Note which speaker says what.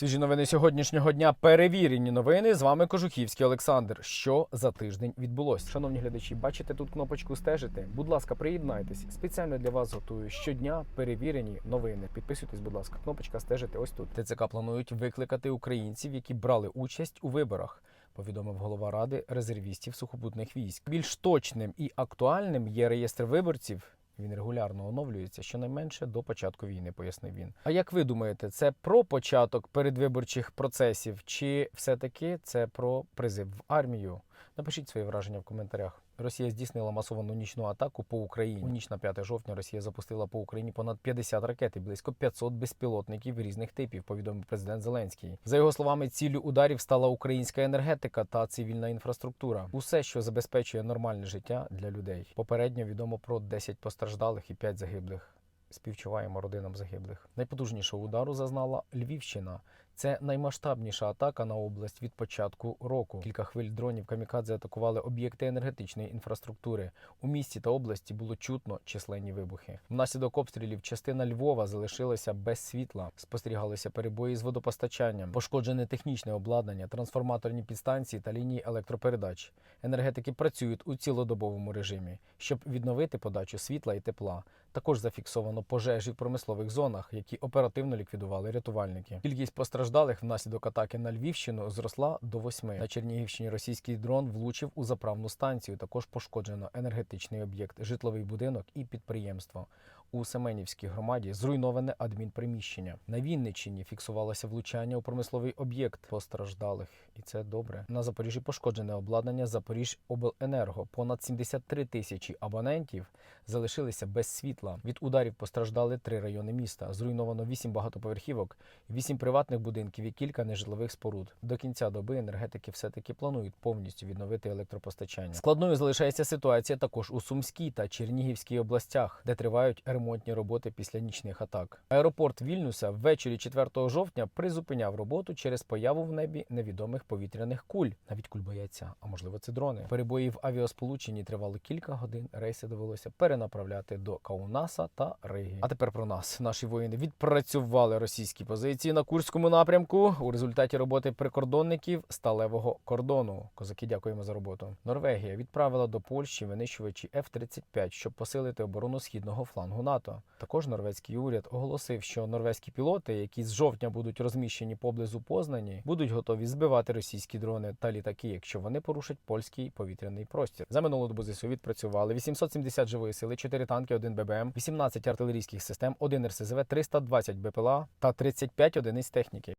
Speaker 1: Свіжі новини сьогоднішнього дня. Перевірені новини. З вами Кожухівський Олександр. Що за тиждень відбулося? Шановні глядачі, бачите тут кнопочку стежити. Будь ласка, приєднайтесь. Спеціально для вас готую щодня перевірені новини. Підписуйтесь, будь ласка. Кнопочка стежити. Ось тут. ТЦК планують викликати українців, які брали участь у виборах. Повідомив голова ради резервістів сухопутних військ. Більш точним і актуальним є реєстр виборців. Він регулярно оновлюється щонайменше до початку війни, пояснив він. А як ви думаєте, це про початок передвиборчих процесів, чи все-таки це про призив в армію? Напишіть свої враження в коментарях. Росія здійснила масовану нічну атаку по Україні. У ніч на 5 жовтня Росія запустила по Україні понад 50 ракет і близько 500 безпілотників різних типів. Повідомив президент Зеленський. За його словами, ціллю ударів стала українська енергетика та цивільна інфраструктура. Усе, що забезпечує нормальне життя для людей. Попередньо відомо про 10 постраждалих і 5 загиблих. Співчуваємо родинам загиблих. Найпотужнішого удару зазнала Львівщина. Це наймасштабніша атака на область від початку року. Кілька хвиль дронів камікадзе атакували об'єкти енергетичної інфраструктури. У місті та області було чутно численні вибухи. Внаслідок обстрілів частина Львова залишилася без світла. Спостерігалися перебої з водопостачанням, пошкоджене технічне обладнання, трансформаторні підстанції та лінії електропередач. Енергетики працюють у цілодобовому режимі, щоб відновити подачу світла і тепла. Також зафіксовано пожежі в промислових зонах, які оперативно ліквідували рятувальники. Кількість постраждалих внаслідок атаки на Львівщину зросла до восьми. На Чернігівщині російський дрон влучив у заправну станцію. Також пошкоджено енергетичний об'єкт, житловий будинок і підприємство. У Семенівській громаді зруйноване адмінприміщення. На Вінниччині фіксувалося влучання у промисловий об'єкт постраждалих, і це добре. На Запоріжжі пошкоджене обладнання Запоріжжяобленерго. Понад 73 тисячі абонентів залишилися без світла. Від ударів постраждали три райони міста. Зруйновано вісім багатоповерхівок, вісім приватних будинків і кілька нежитлових споруд. До кінця доби енергетики все-таки планують повністю відновити електропостачання. Складною залишається ситуація також у Сумській та Чернігівській областях, де тривають ремонтні роботи після нічних атак. Аеропорт Вільнюса ввечері 4 жовтня призупиняв роботу через появу в небі невідомих повітряних куль. Навіть куль бояться, а можливо це дрони. Перебої в авіасполученні тривали кілька годин. Рейси довелося перенаправляти до Каунаса та Риги. А тепер про нас. Наші воїни відпрацювали російські позиції на Курському напрямку у результаті роботи прикордонників сталевого кордону. Козаки, дякуємо за роботу. Норвегія відправила до Польщі винищувачі F-35, щоб посилити оборону східного флангу НАТО. Також норвезький уряд оголосив, що норвезькі пілоти, які з жовтня будуть розміщені поблизу Познані, будуть готові збивати російські дрони та літаки, якщо вони порушать польський повітряний простір. За минулу добу ЗСУ відпрацювали 870 живої сили, 4 танки, 1 ББМ, 18 артилерійських систем, 1 РСЗВ, 320 БПЛА та 35 одиниць техніки.